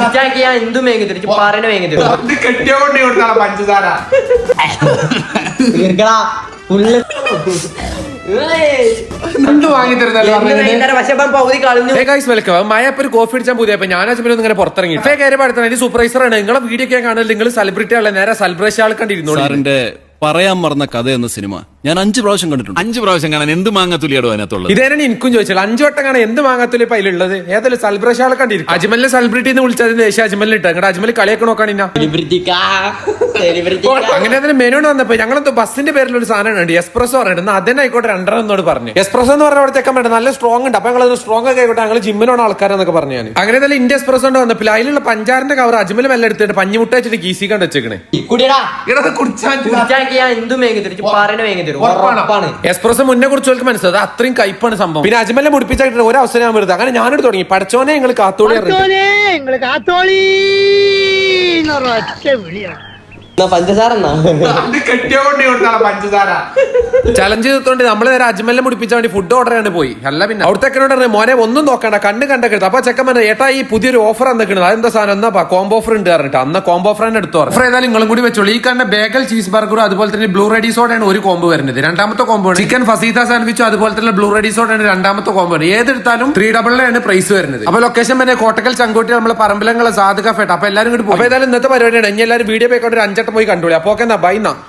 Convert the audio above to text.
കുടിച്ചാക്കി ഞാൻ എന്തും വേങ്ങി തരും. പാറേനെ വേങ്ങി തരും. ഇത് കെട്ടിയ കൊണ്ട് കൊടുത്താണ് പഞ്ചസാര? തീർക്കടാ ഫുള്ള് എന്ത് വാങ്ങി തരുന്നല്ലോ പറഞ്ഞത്? പക്ഷെ കളഞ്ഞു. ഹേ ഗൈസ് വെൽക്കം മയപ്പ് ഒരു കോഫി അടിച്ചാൽ പുതിയ ഞാൻ അച്ഛനും ഇങ്ങനെ പുറത്തിറങ്ങി. ഇത് സൂപ്പർവൈസർ ആണ്. നിങ്ങളെ വീഡിയോ ഒക്കെ കാണുന്നത് നിങ്ങൾ സെലിബ്രിറ്റി അല്ല നേരെ സെലിബ്രേഷൻ ആൾ കണ്ടിരുന്നു സാറിന്റെ പറയാൻ മറന്ന കഥ എന്ന സിനിമ ഞാൻ അഞ്ച് പ്രാവശ്യം കണ്ടിട്ടുണ്ട്. അഞ്ച് പ്രാവശ്യം കാണാൻ എന്ത് മാങ്ങ തുലിയാടോ അതിനകത്തുള്ളത്? ഇതേനാണ് എനിക്കും ചോദിച്ചാൽ അഞ്ചു വട്ടം കാണാൻ എന്ത് മാങ്ങാത്തുലി ഇപ്പൊ അതിലുള്ളത്? ഏതായാലും സൽബ്രഷാളെ ആളെ കണ്ടിരിക്കും. അജ്മലിനെ സെലിബ്രിറ്റി എന്ന് വിളിച്ചതിന് ദേശീയ അജ്മലിൽ ഇട്ട് അങ്ങടെ അജ്മൽ കളിയൊക്കെ സെലിബ്രിറ്റിക്കാ അങ്ങനെ അതിന് മെനു വന്നപ്പോ ഞങ്ങളെന്തോ ബസ്സിന്റെ പേരിൽ ഒരു സാധനം ഉണ്ട് എക്സ്പ്രസോ പറഞ്ഞിട്ട്. അതന്നെ ആയിക്കോട്ടെ രണ്ടെണ്ണം എന്നോട് പറഞ്ഞു. എക്സ്പ്രസോ എന്ന് പറഞ്ഞ അവിടെ ചെക്കൻ വേണ്ട നല്ല സ്ട്രോങ് ഉണ്ട്. അപ്പൊ ഞങ്ങൾ സ്ട്രോങ് ഒക്കെ ആയിക്കോട്ടെ. ഞങ്ങൾ ജിമ്മിനോട് ആൾക്കാരെന്നൊക്കെ പറഞ്ഞു ഞാൻ അങ്ങനെ തന്നെ ഇന്ത്യ എക്സ്പ്രസോ കൊണ്ട് വന്നപ്പോൾ അതിലുള്ള പഞ്ചാറിന്റെ കവർ അജ്മൽ മെല്ലെ എടുത്തിട്ട് പഞ്ഞിമുട്ട വെച്ചിട്ട് കീസി കണ്ട് വെച്ചേക്കണേ ഞാൻ എന്തും വേഗം പാറേനെ വേങ്ങി തരും ഉറപ്പാണ്. എക്സ്പ്രസ് മുന്നേ കുറിച്ചവർക്ക് മനസ്സിലായത് അത്രയും കയ്പാണ് സംഭവം. പിന്നെ അജ്മലിനെ മുടിപ്പിച്ചായിട്ട് ഒരു അവസരം ഞാൻ വരുന്നത് അങ്ങനെ ഞാനെടുത്ത് തുടങ്ങി. പഠിച്ചോനെ നിങ്ങൾ കാത്തോളി കാത്തോളി വിളിയാണ്. പഞ്ചസാര. ചലഞ്ച് ചെയ്തോണ്ട് നമ്മൾ നേരെ അജ്മലിനെ മുടിപ്പിച്ചാൽ വേണ്ടി ഫുഡ് ഓർഡർ ചെയ്യാണ്ട് പോയി. അല്ല പിന്നെ. അവിടുത്തെ മോനെ ഒന്നും നോക്കണ്ട കണ്ണ് കണ്ടെടുത്ത് അപ്പൊ ചെക്കൻ പറഞ്ഞു ഏട്ടാ ഈ പുതിയൊരു ഓഫർ എന്തൊക്കെയാണ് അതെന്താ സാധനം? എന്നാ കോംബോ ഓഫർ ഉണ്ട് പറഞ്ഞിട്ട്. അന്ന് കോംബോ ഓഫർ തന്നെ എടുത്തു ഓഫർ ഏതായാലും നിങ്ങളും കൂടി വെച്ചോളൂ. ഈ കണ്ട ബേഗൽ ചീസ് ബർഗറും അതുപോലെ തന്നെ ബ്ലൂ റെഡി സോഡയാണ് ഒരു കോംബോ വരുന്നത്. രണ്ടാമത്തെ കോംബോ ചിക്കൻ ഫസീത സാൻഡ്വിച്ചും അതുപോലെ തന്നെ ബ്ലൂ റെഡി സോഡയാണ് രണ്ടാമത്തെ കോംബോ ഏതെടുത്താലും ത്രീ ഡബിളിലാണ് പ്രൈസ് വരുന്നത്. അപ്പൊ ലൊക്കേഷൻ പിന്നെ കോട്ടക്കൽ ചങ്കോട്ടി നമ്മളെ പറമ്പിലങ്ങളെ സാധുക കഫേട്ട് അപ്പൊ എല്ലാവരും കൂടി പോകും അപ്പൊ ഏതായാലും ഇന്നത്തെ പരിപാടിയാണ്. ഇനി എല്ലാവരും വീഡിയോ പോയിക്കൊണ്ട് ഒരു അഞ്ചട്ടം പോയി കണ്ടോളി. അപ്പൊ ഓക്കെ എന്നാ ബൈ എന്നാ.